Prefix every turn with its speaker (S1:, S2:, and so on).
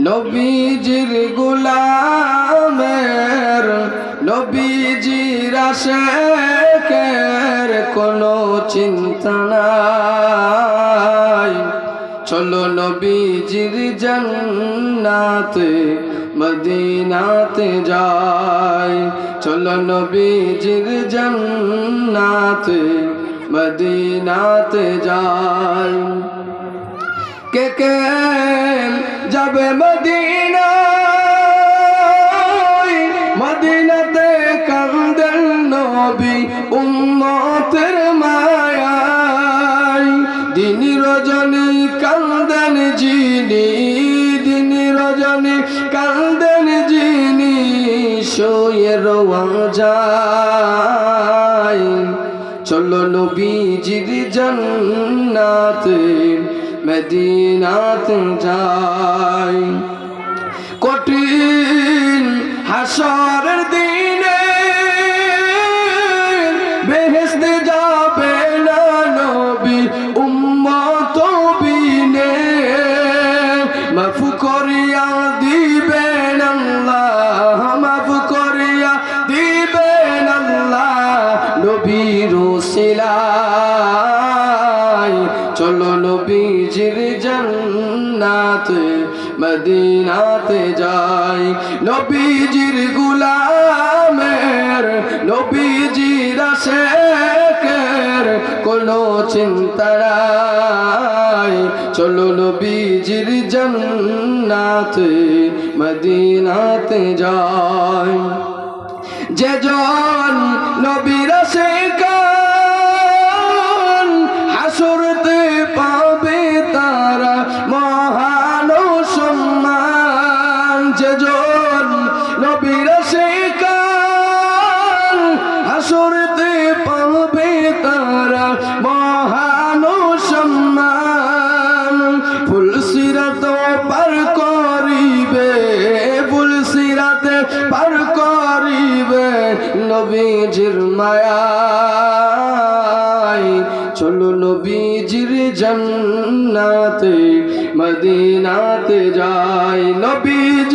S1: নবীজির গুলামের নবীজির আশেকের কোনো চিন্তা নাই। চলো নবীজির জন্নাতে, মদিনাতে যাই। চলো নবীজির জন্নাতে, মদিনাতে যাই। কে কে যাবে মদিনা মদিনাতে কান্দেন নবী উম্মতের মায়াই দিন রজনী কান্দেন জিনি দিন রজনী কান্দেন জিনি শোয়ে রোয়া যায় চলো নবীজির জন্নাতে মদিনাতে যাই। কঠিন হাসরের দিনে বেহেস্তে যাবে না নবী, উম্মত বিনে। মাফু করিয়া দিবেন আল্লাহ, মাফু করিয়া দিবেন আল্লাহ নবীর সিলাই চলো জান্নাতে মদিনাতে যাই। নবীজির গুলামের, নবীজির আশেকের কোনো চিন্তা নাই। চলো নবীজির জান্নাতে, মদিনাতে যাই। যে জন নবীর শেখান হাসরতে পাবে তারা মহান সম্মান। ফুল সিরাত করিবে, ফুল সিরাতে পার করিবে নবীজির মায়াই চলো নবীজির জান্নাতে, মদিনাতে যাই